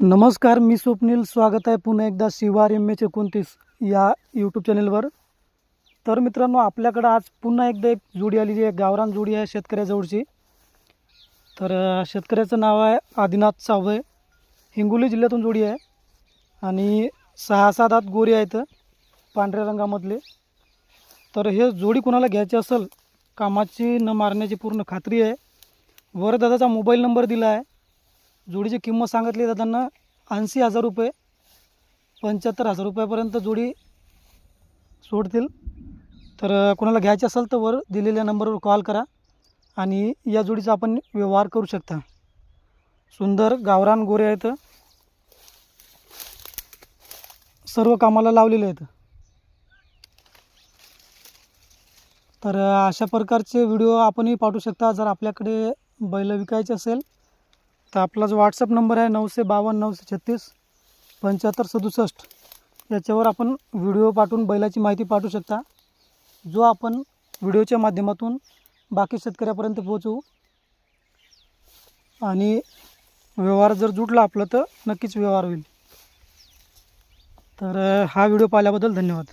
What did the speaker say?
नमस्कार मी स्वप्नील. स्वागत आहे पुन्हा एकदा शिवार एम एच एकोणतीस या यूट्यूब चॅनेलवर तर मित्रांनो आपल्याकडं आज पुन्हा एकदा एक जोडी आलेली आहे. गावरान जोडी आहे शेतकऱ्याजवळची. तर शेतकऱ्याचं नाव आहे आदिनाथ सावळे. हिंगोली जिल्ह्यातून जोडी आहे. आणि सहा सात आत गोरी आहेत पांढऱ्या रंगामधले. तर हे जोडी कोणाला घ्यायची असेल कामाची न मारण्याची पूर्ण खात्री आहे. वर दादाचा मोबाईल नंबर दिला आहे. जोडीची किंमत सांगितली जाताना ऐंशी हजार रुपये पंच्याहत्तर हजार रुपयापर्यंत जोडी सोडतील. तर कोणाला घ्यायची असेल तर वर दिलेल्या नंबरवर कॉल करा आणि या जोडीचा आपण व्यवहार करू शकता. सुंदर गावरान गोरे आहेत. सर्व कामाला लावलेले आहेत. तर अशा प्रकारचे व्हिडिओ आपणही पाठवू शकता. जर आपल्याकडे बैल विकायचे असेल तर आपला जो व्हॉट्सअप नंबर आहे नऊशे बावन्न नऊशे छत्तीस पंच्याहत्तर सदुसष्ट. याच्यावर आपण व्हिडिओ पाठवून बैलाची माहिती पाठवू शकता. जो आपण व्हिडिओच्या माध्यमातून बाकी शेतकऱ्यापर्यंत पोहोचवू आणि व्यवहार जर जुटला आपलं तर नक्कीच व्यवहार होईल. तर हा व्हिडिओ पाहिल्याबद्दल धन्यवाद.